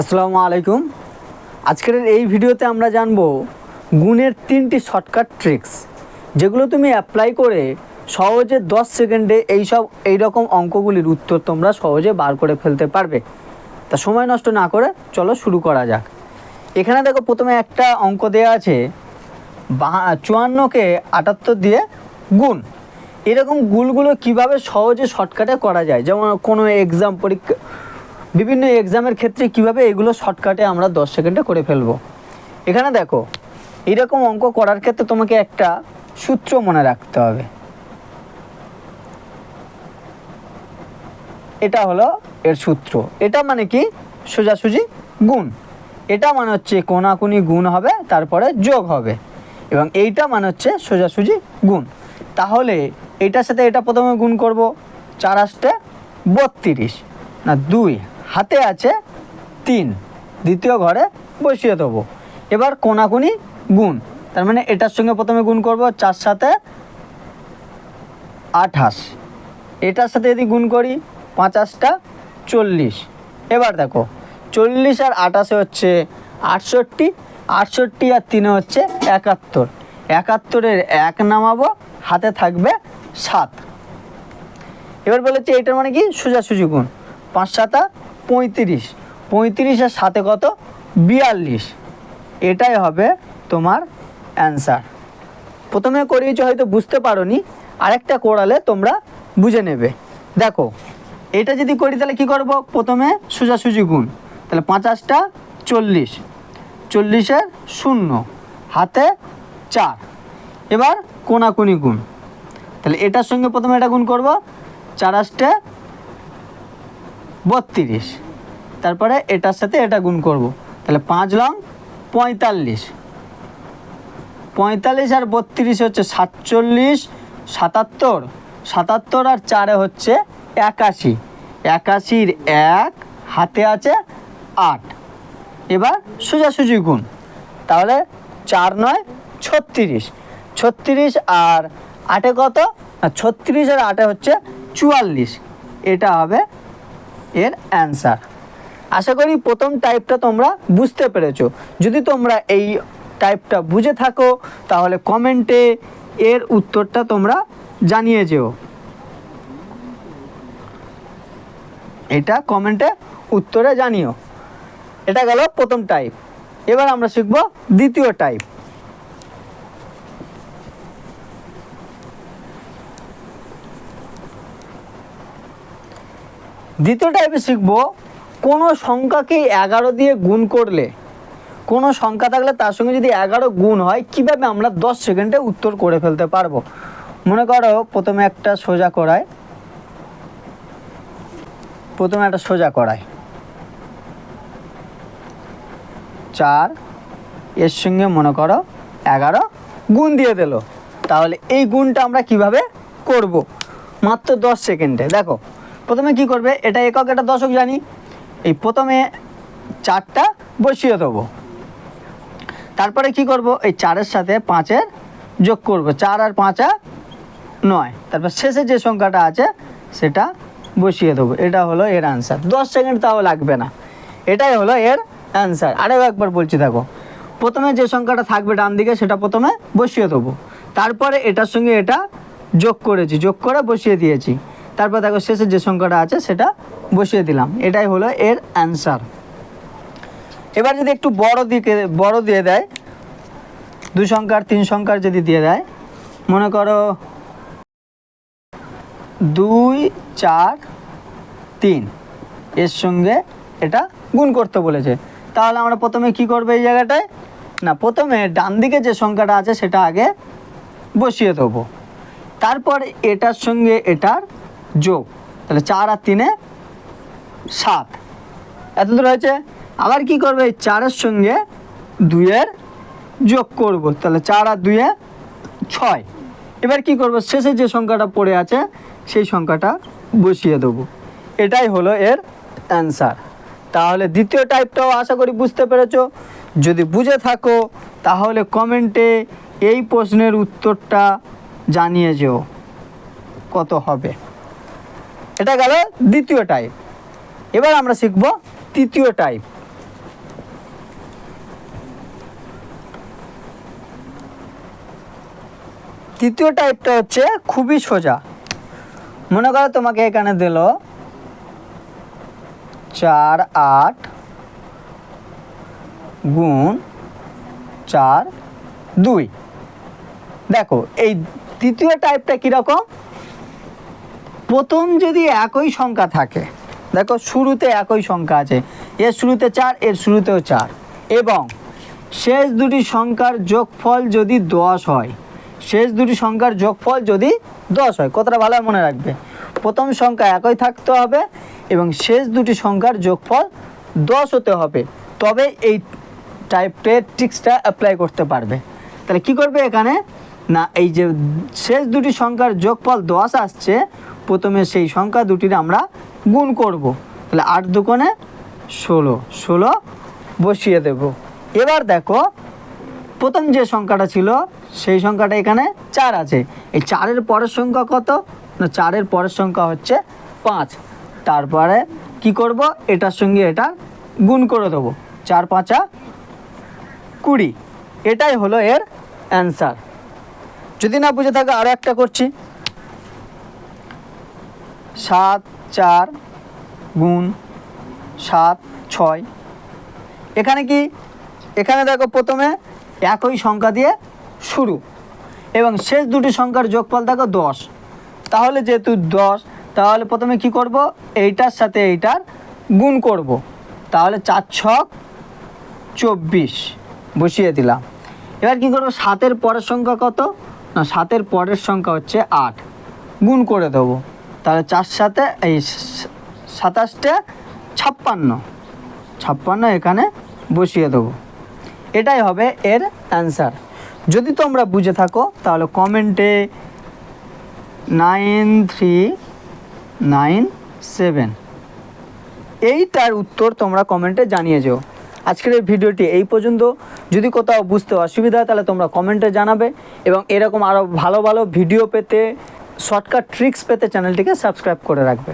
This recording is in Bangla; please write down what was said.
আসসালামু আলাইকুম। আজকের এই ভিডিওতে আমরা জানব গুণের তিনটি শর্টকাট ট্রিক্স যেগুলো তুমি অ্যাপ্লাই করে সহজে দশ সেকেন্ডে এইসব এইরকম অঙ্কগুলির উত্তর তোমরা সহজে বার করে ফেলতে পারবে। তা সময় নষ্ট না করে চলো শুরু করা যাক। এখানে দেখো প্রথমে একটা অঙ্ক দেওয়া আছে চুয়ান্নকে আটাত্তর দিয়ে গুণ। এরকম গুলগুলো কীভাবে সহজে শর্টকাটে করা যায়? যেমন কোনো এক্সাম পরীক্ষা বিভিন্ন এক্সামের ক্ষেত্রে কীভাবে এগুলো শর্টকাটে আমরা দশ সেকেন্ডে করে ফেলব। এখানে দেখো, এরকম অঙ্ক করার ক্ষেত্রে তোমাকে একটা সূত্র মনে রাখতে হবে। এটা হলো এর সূত্র। এটা মানে কি? সোজাসুজি গুণ। এটা মানে হচ্ছে কোনাকুনি গুণ হবে, তারপরে যোগ হবে। এবং এইটা মানে হচ্ছে সোজাসুজি গুণ। তাহলে এটার সাথে এটা প্রথমে গুণ করব, চার আসতে বত্রিশ। না, দুই। হাতে আছে তিন। দ্বিতীয় ঘরে বসিয়ে দেবো। এবার কোনাকুনি গুণ। তার মানে এটার সঙ্গে প্রথমে গুণ করব চার সাথে আঠাশ। এটার সাথে যদি গুণ করি পাঁচাশটা চল্লিশ। এবার দেখো, চল্লিশ আর আঠাশে হচ্ছে আটষট্টি আটষট্টি আর তিনে হচ্ছে একাত্তর। একাত্তরের এক নামাবো, হাতে থাকবে সাত। এবার বলেছে এটার মানে কি? সোজাসুজি গুণ। পাঁচ সাতা পঁয়ত্রিশ। পঁয়ত্রিশ আর সাথে কত? বিয়াল্লিশ। এটাই হবে তোমার অ্যান্সার। প্রথমে করিয়েছো, হয়তো বুঝতে পারোনি। আরেকটা করালে তোমরা বুঝে নেবে। দেখো, এটা যদি করি, তাহলে কি করব? প্রথমে সোজাসুজি গুণ। তাহলে পঞ্চাশটা চল্লিশ। চল্লিশের শূন্য। হাতে চার। এবার কোনাকুনি গুণ। তাহলে এটার সঙ্গে প্রথমে এটা গুণ করব। চার আষ্টে বত্রিশ। তারপরে এটার সাথে এটা গুণ করব। তাহলে পাঁচ লং পঁয়তাল্লিশ। পঁয়তাল্লিশ আর বত্রিশ হচ্ছে সাতচল্লিশ, সাতাত্তর। সাতাত্তর আর চারে হচ্ছে একাশি। একাশির এক, হাতে আছে আট। এবার সোজাসুজি গুণ। তাহলে চার নয়, ছত্রিশ। ছত্রিশ আর আটে কত? ছত্রিশ আর আটে হচ্ছে চুয়াল্লিশ। এটা হবে এর অ্যান্সার আশা করি প্রথম টাইপটা তোমরা বুঝতে পেরেছ। যদি তোমরা এই টাইপটা বুঝে থাকো, তাহলে কমেন্টে এর উত্তরটা তোমরা জানিয়ে যেও। এটা কমেন্টে উত্তরে জানিও। এটা গেল প্রথম টাইপ এবার আমরা শিখব দ্বিতীয় টাইপ দ্বিতীয় টাইপে শিখব, কোনো সংখ্যাকে এগারো দিয়ে গুণ করলে, কোনো সংখ্যা থাকলে তার সঙ্গে যদি এগারো গুণ হয়, কীভাবে আমরা দশ সেকেন্ডে উত্তর করে ফেলতে পারব? মনে করো প্রথমে একটা সোজা করায়। প্রথমে একটা সোজা করায়। চার, এর সঙ্গে মনে করো এগারো গুণ দিয়ে দিল। তাহলে এই গুণটা আমরা কীভাবে করব? মাত্র দশ সেকেন্ডে। দেখো প্রথমে কি করবে? এটা একক, এটা দশক জানি। এই প্রথমে চারটা বসিয়ে দেবো। তারপরে কি করব? এই চারের সাথে পাঁচের যোগ করব। চার আর পাঁচা নয়। তারপর শেষে যে সংখ্যাটা আছে, সেটা বসিয়ে দেবো। এটা হলো এর অ্যান্সার দশ সেকেন্ড তাও লাগবে না। এটাই হলো এর অ্যান্সার আরেও একবার বলছি, দেখো। প্রথমে যে সংখ্যাটা থাকবে ডান দিকে, সেটা প্রথমে বসিয়ে দেবো। তারপরে এটার সঙ্গে এটা যোগ করেছি। যোগ করে বসিয়ে দিয়েছি। তারপর দেখো শেষের যে সংখ্যাটা আছে, সেটা বসিয়ে দিলাম। এটাই হলো এর অ্যান্সার এবার যদি একটু বড় দিকে, বড় দিয়ে দেয়, দু সংখ্যার, তিন সংখ্যার যদি দিয়ে দেয়, মনে করো দুই, চার, তিন, এর সঙ্গে এটা গুণ করতে বলেছে। তাহলে আমরা প্রথমে কি করব এই জায়গাটায়? না, প্রথমে ডান দিকে যে সংখ্যাটা আছে, সেটা আগে বসিয়ে দেবো। তারপর এটার সঙ্গে এটার যোগ। তাহলে চার আর তিনে সাত। এত দূর হয়েছে। আবার কি করবে? এই চারের সঙ্গে দুইয়ের যোগ করব। তাহলে চার আর দুইয়ে ছয়। এবার কি করব? শেষে যে সংখ্যাটা পড়ে আছে, সেই সংখ্যাটা বসিয়ে দেবো। এটাই হলো এর অ্যান্সার। তাহলে দ্বিতীয় টাইপটাও আশা করি বুঝতে পেরেছ। যদি বুঝে থাকো, তাহলে কমেন্টে এই প্রশ্নের উত্তরটা জানিয়ে যেও। কত হবে? এটা গেল দ্বিতীয় টাইপ এবার আমরা শিখব তৃতীয় টাইপ তৃতীয় টাইপটা হচ্ছে খুবই সোজা। মনে করো তোমাকে এখানে দিল চার আট গুণ চার দুই। দেখো, এই তৃতীয় টাইপটা কীরকম? প্রথম যদি একই সংখ্যা থাকে, দেখো শুরুতে একই সংখ্যা আছে, এর শুরুতে চার, এর শুরুতেও চার, এবং শেষ দুটি সংখ্যার যোগফল যদি দশ হয়, শেষ দুটি সংখ্যার যোগফল যদি দশ হয় কতটা ভালো মনে রাখবে। প্রথম সংখ্যা একই থাকতে হবে, এবং শেষ দুটি সংখ্যার যোগফল দশ হতে হবে, তবে এই টাইপের ট্রিক্সটা অ্যাপ্লাই করতে পারবে। তাহলে কি করবে এখানে? না, এই যে শেষ দুটি সংখ্যার যোগফল দশ আসছে প্রথমে সেই সংখ্যা দুটির আমরা গুণ করব। তাহলে আট দুকোণে ষোলো ষোলো বসিয়ে দেব। এবার দেখো, প্রথম যে সংখ্যাটা ছিল, সেই সংখ্যাটা এখানে চার আছে। এই চারের পরের সংখ্যা কত? না, চারের পরের সংখ্যা হচ্ছে পাঁচ। তারপরে কি করব? এটার সঙ্গে এটা গুণ করে দেবো। চার, পাঁচা কুড়ি। এটাই হলো এর অ্যান্সার। যদি না বুঝে থাকে আরও একটা করছি। সাত চার গুণ সাত ছয়। এখানে কি? এখানে দেখো প্রথমে একই সংখ্যা দিয়ে শুরু এবং শেষ দুটি সংখ্যার যোগফল দেখো দশ। তাহলে যেহেতু দশ, তাহলে প্রথমে কি করব? এইটার সাথে এইটার গুণ করব। তাহলে চার ছক চব্বিশ বসিয়ে দিলাম। এবার কি করব? সাতের পরের সংখ্যা কত? না, সাতের পরের সংখ্যা হচ্ছে আট। গুণ করে দেবো। তাহলে চার সাথে এই সাতাশটা ছাপ্পান্ন। ছাপ্পান্ন এখানে বসিয়ে দেবো। এটাই হবে এর অ্যান্সার যদি তোমরা বুঝে থাকো, তাহলে কমেন্টে নাইন থ্রি নাইন সেভেন এইটার উত্তর তোমরা কমেন্টে জানিয়ে যেও। আজকের এই ভিডিওটি এই পর্যন্ত। যদি কোথাও বুঝতে অসুবিধা হয়, তাহলে তোমরা কমেন্টে জানাবে। এবং এরকম আরও ভালো ভালো ভিডিও পেতে শর্টকাট ট্রিক্স পেতে চ্যানেলটিকে সাবস্ক্রাইব করে রাখবে।